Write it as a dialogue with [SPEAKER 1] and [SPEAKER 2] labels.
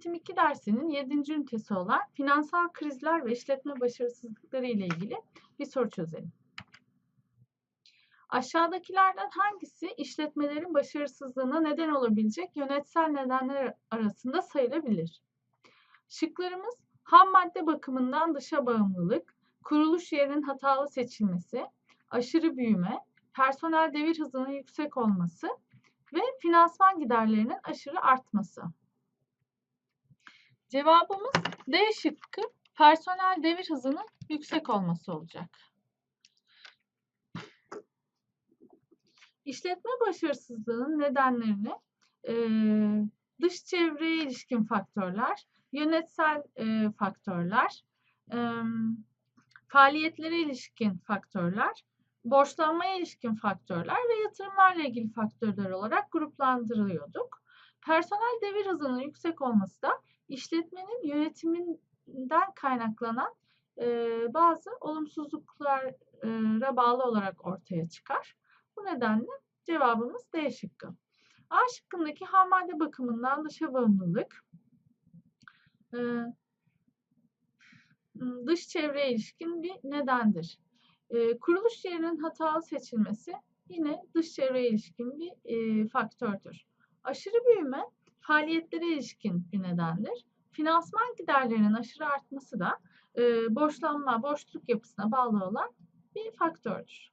[SPEAKER 1] Yönetim 2 dersinin 7. ünitesi olan finansal krizler ve işletme başarısızlıkları ile ilgili bir soru çözelim. Aşağıdakilerden hangisi işletmelerin başarısızlığına neden olabilecek yönetsel nedenler arasında sayılabilir? Şıklarımız ham madde bakımından dışa bağımlılık, kuruluş yerinin hatalı seçilmesi, aşırı büyüme, personel devir hızının yüksek olması ve finansman giderlerinin aşırı artması. Cevabımız D şıkkı personel devir hızının yüksek olması olacak. İşletme başarısızlığının nedenlerini e, dış çevreye ilişkin faktörler, yönetsel e, faktörler, e, faaliyetlere ilişkin faktörler, borçlanmaya ilişkin faktörler ve yatırımlarla ilgili faktörler olarak gruplandırılıyorduk. Personel devir hızının yüksek olması da işletmenin yönetiminden kaynaklanan e, bazı olumsuzluklara bağlı olarak ortaya çıkar. Bu nedenle cevabımız D şıkkı. A şıkkındaki ham madde bakımından dışa bağımlılık, e, dış çevreye ilişkin bir nedendir. E, kuruluş yerinin hatalı seçilmesi yine dış çevreye ilişkin bir e, faktördür. Aşırı büyüme faaliyetlere ilişkin bir nedendir. Finansman giderlerinin aşırı artması da e, borçlanma, borçluluk yapısına bağlı olan bir faktördür.